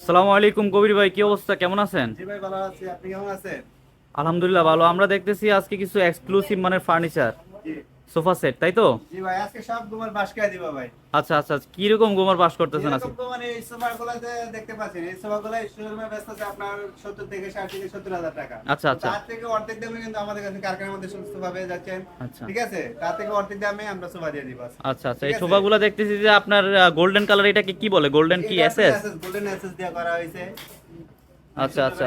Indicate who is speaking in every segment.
Speaker 1: সালামু আলাইকুম কবির ভাই কি অবস্থা? কেমন আছেন?
Speaker 2: জি ভাই ভালো আছি। আপনি কেমন আছেন?
Speaker 1: আলহামদুলিল্লাহ ভালো। আমরা দেখতেছি আজকে কিছু এক্সক্লুসিভ মানের ফার্নিচার সোফা সেট তাই তো?
Speaker 2: জি ভাই আজকে সব তোমার বাস করে দিবা ভাই।
Speaker 1: আচ্ছা আচ্ছা কি রকম গোমার পাস করতেছেন আজকে?
Speaker 2: মানে এই সোফাগুলোতে দেখতে পাচ্ছেন এই সোফাগুলো শোরুমে ব্যস্ত আছে আপনার 70 থেকে 60 থেকে 70 হাজার টাকা।
Speaker 1: আচ্ছা, আচ্ছা।
Speaker 2: তার থেকে অর্ধেক দামে কিন্তু আমাদের কাছে কারখানার মধ্যে সোফা পেয়ে যাচ্ছেন।
Speaker 1: আচ্ছা।
Speaker 2: ঠিক আছে? তার থেকে অর্ধেক দামে আমরা সোফা দিয়ে দিব
Speaker 1: আচ্ছা আচ্ছা এই? সোফাগুলো দেখতেছি যে আপনার গোল্ডেন কালার এটাকে কি বলে? গোল্ডেন কি এসএস
Speaker 2: গোল্ডেন এসএস দিয়ে করা হয়েছে।
Speaker 1: আচ্ছা, আচ্ছা।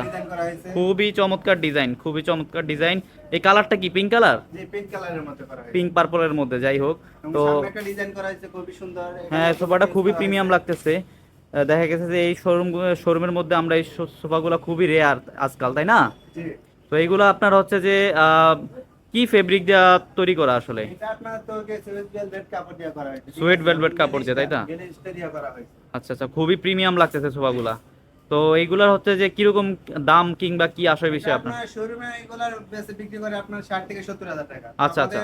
Speaker 1: খুবই চমৎকার ডিজাইন খুবই চমৎকার ডিজাইন। এই কালারটা কি পিঙ্ক কালার?
Speaker 2: পিঙ্ক কালারের মধ্যে করা
Speaker 1: পিঙ্ক পার্পলের মধ্যে যাই হোক। তো
Speaker 2: ডিজাইন করা হয়েছে খুবই সুন্দর।
Speaker 1: হ্যাঁ সোফাটা খুবই প্রিমিয়াম লাগতেছে। দেখা গেছে যে এই শোরুম শোরুমের মধ্যে আমরা এই সোফাগুলো খুবই রেয়ার আজকাল তাই না? তো এইগুলো আপনার হচ্ছে যে আহ, কি ফেব্রিক দেওয়া তৈরি করা আসলে?
Speaker 2: সুয়েট ভেলভেট কাপড় দিয়ে
Speaker 1: দিয়ে, তাই
Speaker 2: দিয়ে হয়েছে।
Speaker 1: আচ্ছা আচ্ছা খুবই প্রিমিয়াম লাগতেছে সোফাগুলা। তো এইগুলার হচ্ছে যে কীরকম দাম কিংবা কি আসার বিষয় আপনার?
Speaker 2: শোরুমে এগুলার বেশি বিক্রি করে আপনার 60 থেকে 70 হাজার টাকা।
Speaker 1: আচ্ছা, আচ্ছা।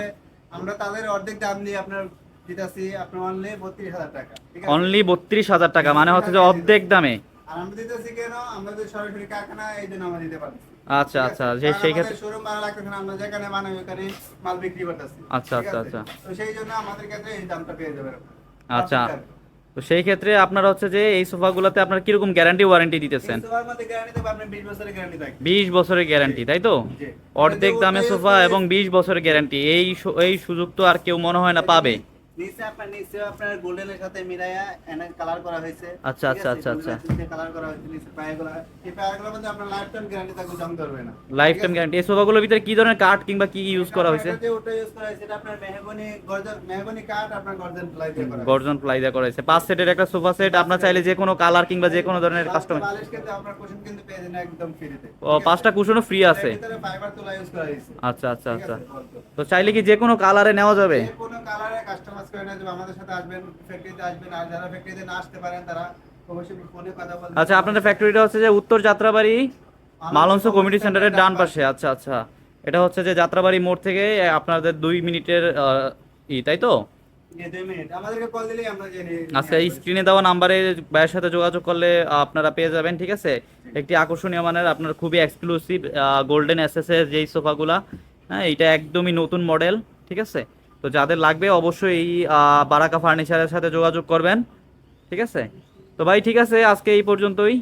Speaker 2: আমরা তাদের অর্ধেক দাম দিয়ে আপনার দিতেছি আপনার অনলি 32000 টাকা
Speaker 1: অনলি বত্রিশ হাজার টাকা মানে হচ্ছে যে অর্ধেক দামে?
Speaker 2: আর আমরা দিতেছি কেন? আমরা আমাদের সরাসরি কারখানা এই জন্য আমরা দিতে পারছি
Speaker 1: আচ্ছা আচ্ছা যে সেই ক্ষেত্রে
Speaker 2: শোরুম ভাড়া লাগতেছে না আমরা যেখানে বানাই ওখানে মাল বিক্রি করতেছি।
Speaker 1: আচ্ছা, আচ্ছা, আচ্ছা।
Speaker 2: তো সেই জন্য আমাদের কাছে এই দামটা পেয়ে যাবেন
Speaker 1: আচ্ছা। তো সেই ক্ষেত্রে আপনার হচ্ছে যে এই সোফাগুলোতে আপনার কীরকম গ্যারান্টি ওয়ারেন্টি দিতেছেন?
Speaker 2: সোফার মধ্যে গ্যারান্টি দেবো আপনি 20 বছরের গ্যারান্টি থাকবে।
Speaker 1: বিশ বছরের গ্যারান্টি তাই তো?
Speaker 2: জি।
Speaker 1: অর্ধেক দামে সোফা এবং বিশ বছরের গ্যারান্টি এই এই সুযোগ তো আর কেউ মনে হয় না পাবে।
Speaker 2: নিচে আপনার নিচে আপনার গোল্ডেনের সাথে মিলাইয়া এনে কালার করা হয়েছে।
Speaker 1: আচ্ছা, আচ্ছা, আচ্ছা, আচ্ছা।
Speaker 2: কালার করা হয়েছে নিচে পায়াগুলো এই মধ্যে আপনার লাইফ টাইম গ্যারান্টি থাকবে জং ধরবে না।
Speaker 1: লাইফ টাইম গ্যারান্টি এই সোফাগুলোর ভিতরে কি ধরনের কাঠ কিংবা কি ইউজ করা হয়েছে?
Speaker 2: ওটা ইউজ করা হয়েছে এটা আপনার মেহগনি গর্জন মেহগনি কাঠ আপনার গর্জন প্লাই দিয়ে করা।
Speaker 1: গর্জন প্লাই দেওয়া করা হয়েছে। পাঁচ সেটের একটা সোফা সেট আপনার চাইলে যে কোনো কালার কিংবা যে কোনো ধরনের
Speaker 2: বালিশ কিন্তু আপনার কুশন কিন্তু পেয়ে যাবেন একদম ফ্রিতে
Speaker 1: ও পাঁচটা কুশনও ফ্রি আছে।
Speaker 2: ভিতরে ফাইবার তোলা ইউজ করা হয়েছে।
Speaker 1: আচ্ছা আচ্ছা আচ্ছা। তো চাইলে কি যে কোনো কালারে নেওয়া যাবে?
Speaker 2: যে কোনো কালারে কাস্টমাইজ করে নেওয়া যাবে আমাদের সাথে আসবেন ফ্যাক্টরিতে আসবেন আর যারা ফ্যাক্টরিতে না আসতে পারেন তারা অবশ্যই ফোনে কথা বলবেন।
Speaker 1: আচ্ছা আপনাদের ফ্যাক্টরিটা হচ্ছে যে উত্তর যাত্রাবাড়ি মালংস কমিউনিটি সেন্টারের ডান পাশে। আচ্ছা আচ্ছা। এটা হচ্ছে যে যাত্রাবাড়ি মোড় থেকে আপনাদের দুই মিনিটের ই তাই তো? আচ্ছা এই স্ক্রিনে দেওয়া নাম্বারে ভাইয়ের সাথে যোগাযোগ করলে আপনারা পেয়ে যাবেন ঠিক আছে? একটি আকর্ষণীয় মানের আপনার খুবই এক্সক্লুসিভ গোল্ডেন এর যেই সোফাগুলা হ্যাঁ এইটা একদমই নতুন মডেল ঠিক আছে? তো যাদের লাগবে অবশ্যই এই বারাকা ফার্নিচারের সাথে যোগাযোগ করবেন। ঠিক আছে? তো ভাই, ঠিক আছে, আজকে এই পর্যন্তই।